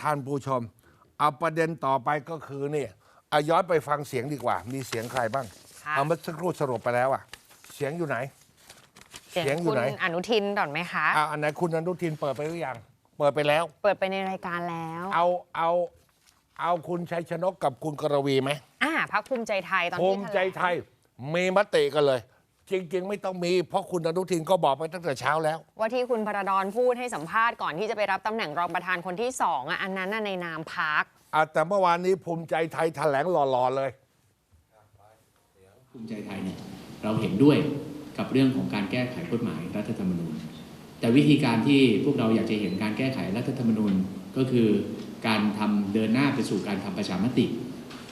ท่านผู้ชม เอาประเด็นต่อไปก็คือนี่เอาย้อนไปฟังเสียงดีกว่า มีเสียงใครบ้าง ค่ะเอาเมื่อสักครู่สรุปไปแล้วอะ เสียงอยู่ไหน เสียงอยู่คุณไหนอนุทินก่อนไหมคะ อ่าอันไหนคุณอนุทินเปิดไปหรือยังเปิดไปแล้ว เปิดไปในรายการแล้วเอาเอาเอาคุณชัยชนกกับคุณกรวีไหมอ่าพักภูมิใจไทยตอนภูที่มิแถลงใจไทยมีมติกันเลย จริง ๆ ไม่ต้องมี เพราะคุณอนุทินก็บอกไปตั้งแต่เช้าแล้ว ว่าที่คุณพระดอนพูดให้สัมภาษณ์ก่อนที่จะไปรับตำแหน่งรองประธานคนที่สองอะอันนั้นน่ะในนามพัก อะแต่เมื่อวานนี้ภูมิใจไทยแถลงหล่อๆเลย ภูมิใจไทยเนี่ยเราเห็นด้วยกับเรื่องของการแก้ไขกฎหมายรัฐธรรมนูญ แต่วิธีการที่พวกเราอยากจะเห็นการแก้ไขรัฐธรรมนูญ ก็คือการทำเดินหน้าไปสู่การทำประชามติ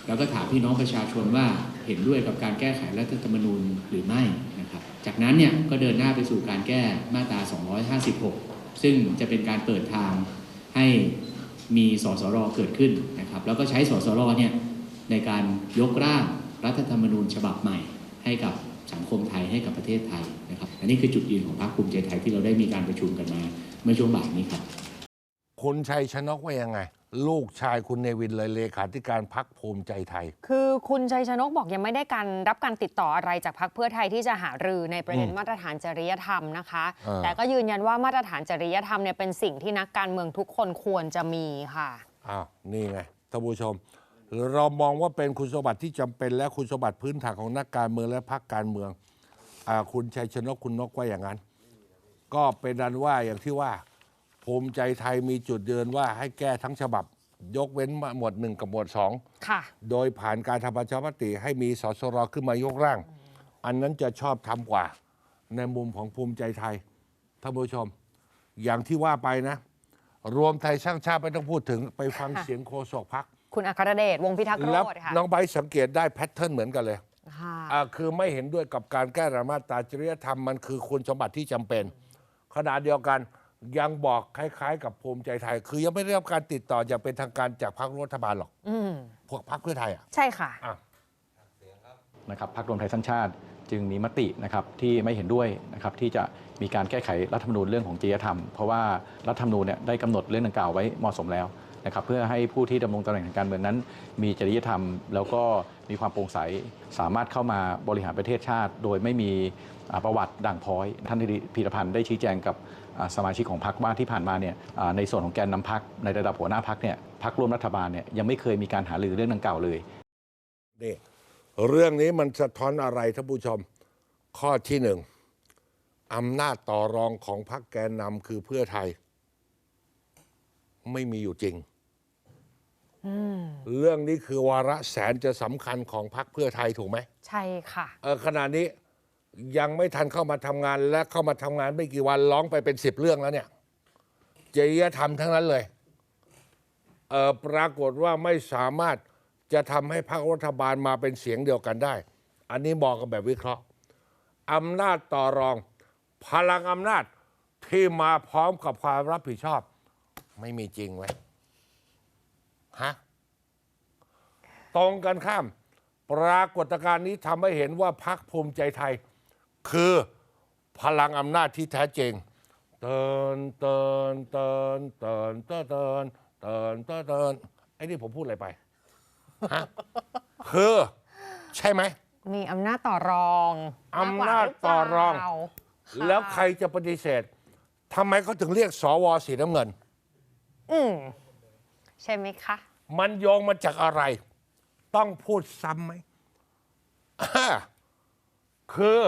แล้วก็ถามพี่น้องประชาชนว่าเห็นด้วยกับการแก้ไขรัฐธรรมนูญหรือไม่นะครับจากนั้นเนี่ยก็เดินหน้าไปสู่การแก้มาตรา 256 ซึ่งจะเป็นการเปิดทางให้มีสสรเกิดขึ้นนะครับแล้วก็ใช้สสรเนี่ยในการยกร่างรัฐธรรมนูญฉบับใหม่ ให้กับสังคมไทยให้กับประเทศไทยนะครับอันนี้คือจุดยืนของพรรคภูมิใจไทยที่เราได้มีการประชุมกันมาเมื่อช่วงบ่ายนี้ครับคุณชัยชนกว่ายังไง ลูกชายคุณเนวินเลยเลขาธิการพักภูมิใจไทย คือคุณชัยชนกบอกยังไม่ได้การรับการติดต่ออะไรจากพักเพื่อไทยที่จะหารือในประเด็นอืมมาตรฐานจริยธรรมนะคะ เออ แต่ก็ยืนยันว่ามาตรฐานจริยธรรมเนี่ยเป็นสิ่งที่นักการเมืองทุกคนควรจะมีค่ะ อ้าวนี่ไงท่านผู้ชม เรามองว่าเป็นคุณสมบัติที่จำเป็นและคุณสมบัติพื้นฐานของนักการเมืองและพรรคการเมืองอาคุณชัยชนกคุณนกว่าอย่างนั้น ก็เป็นนันว่าอย่างที่ว่า ภูมิใจไทยมีจุดเดินว่าให้แก้ทั้งฉบับ ยกเว้นหมวดหนึ่งกับหมวดสองค่ะ โดยผ่านการทำประชามติให้มีสสรขึ้นมายกร่าง อันนั้นจะชอบทำกว่า ในมุมของภูมิใจไทยท่านผู้ชม อย่างที่ว่าไปนะ รวมไทยสร้างชาติไม่ต้องพูดถึงไปฟังค่ะเสียงโฆษกพักคุณอัครเดชวงศ์พิทักษ์โรแล้วจน์ค่ะน้องใบร์ทสังเกตได้แพทเทิร์นเหมือนกันเลย ค่ะ อ่าคือไม่เห็นด้วยกับการแก้ระมาตราจริยธรรมมันคือคุณสมบัติที่จำเป็น ขณะเดียวกัน ยังบอกคล้าย ๆ กับภูมิใจไทย คือยังไม่ได้รับการติดต่ออย่างเป็นทางการจากพรรครัฐบาลหรอกอืมพวกพรรคเพื่อไทยอะ ใช่ค่ะ อะ นะครับพรรครวมไทยสร้างชาติจึงมีมตินะครับที่ไม่เห็นด้วยนะครับที่จะมีการแก้ไขรัฐธรรมนูญเรื่องของจริยธรรม เพราะว่ารัฐธรรมนูญเนี่ยได้กำหนดเรื่องดังกล่าวไว้เหมาะสมแล้ว นะครับเพื่อให้ผู้ที่ดำรงตำแหน่งทางการเมืองนั้น มีจริยธรรม แล้วก็มีความโปร่งใสสามารถเข้ามาบริหารประเทศชาติ โดยไม่มีประวัติด่างพ้อย ท่านพีรพันธ์ได้ชี้แจงกับสมาชิกของพรรคว่าที่ผ่านมาเนี่ยในส่วนของแกนนำพรรคในระดับหัวหน้าพรรคเนี่ยพรรคร่วมรัฐบาลเนี่ยยังไม่เคยมีการหารือเรื่องดังกล่าวเลยนี่เรื่องนี้มันสะท้อนอะไรท่านผู้ชมข้อที่หนึ่งอำนาจต่อรองของพรรคแกนนำคือเพื่อไทย ไม่มีอยู่จริง เรื่องนี้คือวาระแสนจะสำคัญของพรรคเพื่อไทยถูกไหมใช่ค่ะ เออขณะนี้ยังไม่ทันเข้ามาทำงานและเข้ามาทำงานไม่กี่วันร้องไปเป็นสิบเรื่องแล้วเนี่ยจริยธรรมทั้งนั้นเลยเออปรากฏว่าไม่สามารถจะทำให้พรรครัฐบาลมาเป็นเสียงเดียวกันได้ อันนี้บอกกันแบบวิเคราะห์อำนาจต่อรอง พลังอำนาจที่มาพร้อมกับความรับผิดชอบ ไม่มีจริงไว้ยฮะตรงกันข้าม ปรากฏการณ์นี้ทำให้เห็นว่าพักภูมิใจไทย คือพลังอำนาจที่แท้จริงเตินเตินเตินเตินเตินเตินเตินเตินเตินไอ้นี่ผมพูดอะไรไปฮะคือใช่ไหม มีอำนาจต่อรองอำนาจต่อรองมากกว่าหรือเปล่าแล้วใครจะปฏิเสธทำไมเขาถึงเรียกสวสีน้ำเงิน อืมใช่ไหมคะ มันโยงมาจากอะไร ต้องพูดซ้ำไหมอ่าคือ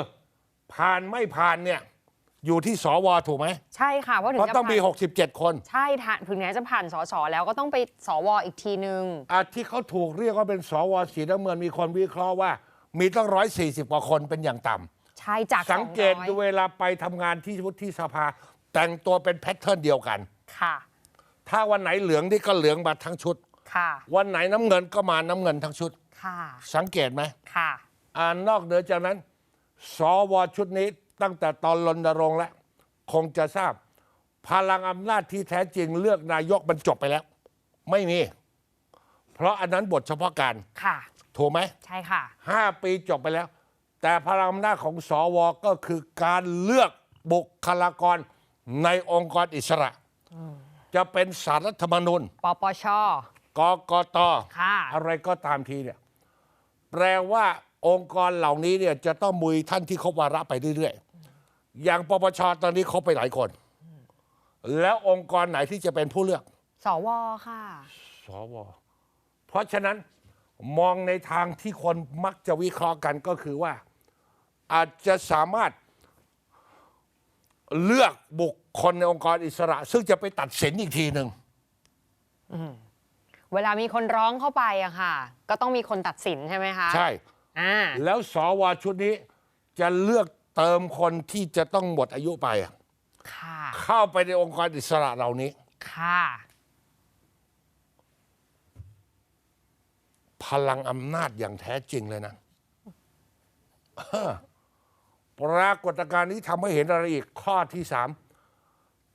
ผ่านไม่ผ่านเนี่ย อยู่ที่สวถูกไหมใช่ค่ะเพราะถึงเพราะจะต้องมี ผ่าน67 คนใช่ถ้าถึงแม้จะผ่านสสแล้วก็ต้องไปสวอีกทีนึง อาที่เขาถูกเรียกว่าเป็นสวสีน้ำเงินมีคนวิเคราะห์ว่า มีตั้งร้อยสี่สิบกว่าคนเป็นอย่างต่ใช่จากำสังเกต200ดูเวลาไปทำงานที่วุฒิสภา แต่งตัวเป็นแพทเทิร์นเดียวกัน ค่ะ ถ้าวันไหนเหลืองนี่ก็เหลืองมาทั้งชุด ค่ะ วันไหนน้ำเงินก็มาน้ำเงินทั้งชุด ค่ะ สังเกตไหมค่ะ อ่านอกเหนือจากนั้น สวชุดนี้ตั้งแต่ตอนรณรงค์แล้วคงจะทราบ พลังอำนาจที่แท้จริงเลือกนายกมันจบไปแล้ว ไม่มี เพราะอันนั้นบทเฉพาะการค่ะ ถูกไหม ใช่ค่ะ ห้าปีจบไปแล้ว แต่พลังอำนาจของสวก็คือการเลือกบุคลากรในองค์กรอิสระ จะเป็นสารรัฐธรรมนูญปปช กกตค่ะ อะไรก็ตามทีเนี่ย แปลว่าองค์กรเหล่านี้เนี่ยจะต้องมุยท่านที่เขาวาระไปเรื่อยๆ อย่างปปชตอนนี้เขาไปหลายคน แล้วองค์กรไหนที่จะเป็นผู้เลือกสวค่ะ สวเพราะฉะนั้นมองในทางที่คนมักจะวิเคราะห์กันก็คือว่า อาจจะสามารถ เลือกบุคคลในองค์กรอิสระ ซึ่งจะไปตัดสินอีกทีหนึ่งเวลามีคนร้องเข้าไปอะค่ะ ก็ต้องมีคนตัดสินใช่ไหมคะใช่อ่าแล้วสวชุดนี้จะเลือกเติมคนที่จะต้องหมดอายุไปอะค่ะ เข้าไปในองค์กรอิสระเหล่านี้ ค่ะ พลังอำนาจอย่างแท้จริงเลยนะเออ ปรากฏการณ์นี้ทำให้เห็นอะไรอีกข้อที่สาม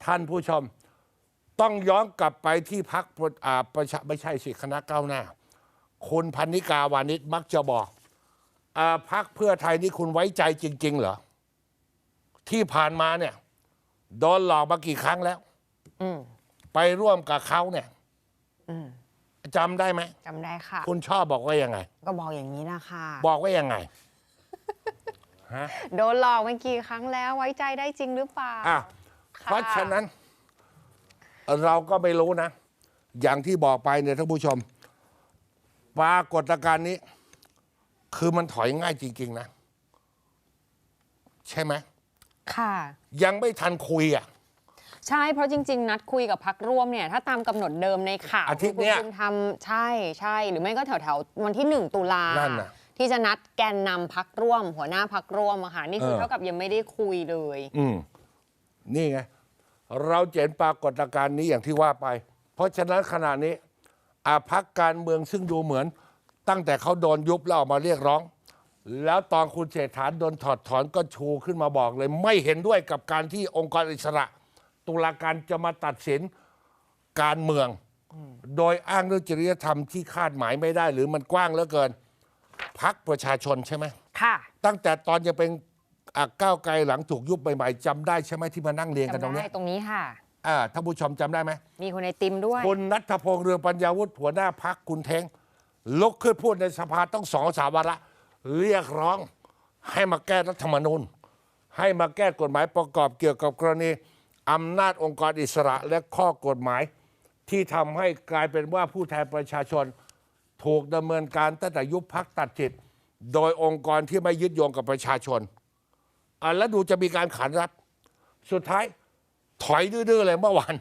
ท่านผู้ชม ต้องย้อนกลับไปที่พักประชาไม่ใช่สิคณะก้าวหน้า คุณพันนิกาวานิชมักจะบอกอาพักเพื่อไทยนี่คุณไว้ใจจริง ๆ เหรอ ที่ผ่านมาเนี่ยโดนหลอกมากี่ครั้งแล้วอืมไปร่วมกับเขาเนี่ยอืมจำได้ไหมจำได้ค่ะ คุณชอบบอกว่ายังไง ก็บอกอย่างนี้นะคะ บอกว่ายังไง ฮะโดนหลอกไปกี่ครั้งแล้วไว้ใจได้จริงหรือเปล่าอะค่ะเพราะฉะนั้น เราก็ไม่รู้นะ อย่างที่บอกไปเนี่ยท่านผู้ชม ปรากฏการณ์นี้ คือมันถอยง่ายจริง ๆ นะ ใช่ไหมค่ะ ยังไม่ทันคุยอะ ใช่เพราะจริง ๆ นัดคุยกับพักร่วมเนี่ย ถ้าตามกำหนดเดิมในข่าวอาทิตย์เนี้ย คุณภูมิธรรมใช่ใช่หรือไม่ก็แถวๆวันที่หนึ่งตุลานั่นน่ะ ที่จะนัดแกนนำพักร่วม หัวหน้าพักร่วมอะค่ะนี่คือเออเท่ากับยังไม่ได้คุยเลย อืมนี่ไง เราเห็นปรากฏการณ์นี้อย่างที่ว่าไป เพราะฉะนั้นขณะนี้อาพักการเมืองซึ่งดูเหมือน ตั้งแต่เขาโดนยุบแล้วออกมาเรียกร้อง แล้วตอนคุณเศรษฐาโดนถอดถอนก็ชูขึ้นมาบอกเลย ไม่เห็นด้วยกับการที่องค์กรอิสระ ตุลาการจะมาตัดสินการเมือง โดยอ้างเรื่องจริยธรรมที่คาดหมายไม่ได้ หรือมันกว้างเหลือเกิน พักประชาชนใช่ไหมค่ะ ตั้งแต่ตอนยังเป็นอะก้าวไกลหลังถูกยุบใหม่ๆจำได้ใช่ไหมที่มานั่งเรียงกันตรงจำเนี้ได้ยตรงนี้ค่ะอ่าท่านผู้ชมจำได้ไหมมีคนในติมด้วยคุณนัทพงษ์เรืองปัญญาวุฒิหัวหน้าพักคุณเทงลุกขึ้นพูดในสภาต้องสองสามวาระเรียกร้องให้มาแก้รัฐธรรมนูญ ให้มาแก้กฎหมายประกอบเกี่ยวกับกรณีอำนาจองค์กรอิสระและข้อกฎหมาย ที่ทำให้กลายเป็นว่าผู้แทนประชาชน ถูกดำเนินการตั้งแต่ยุบพักตัดจิต โดยองค์กรที่ไม่ยึดโยงกับประชาชนอะแล้วดูจะมีการขานรับ สุดท้ายถอยดื้อๆเลยเมื่อวาน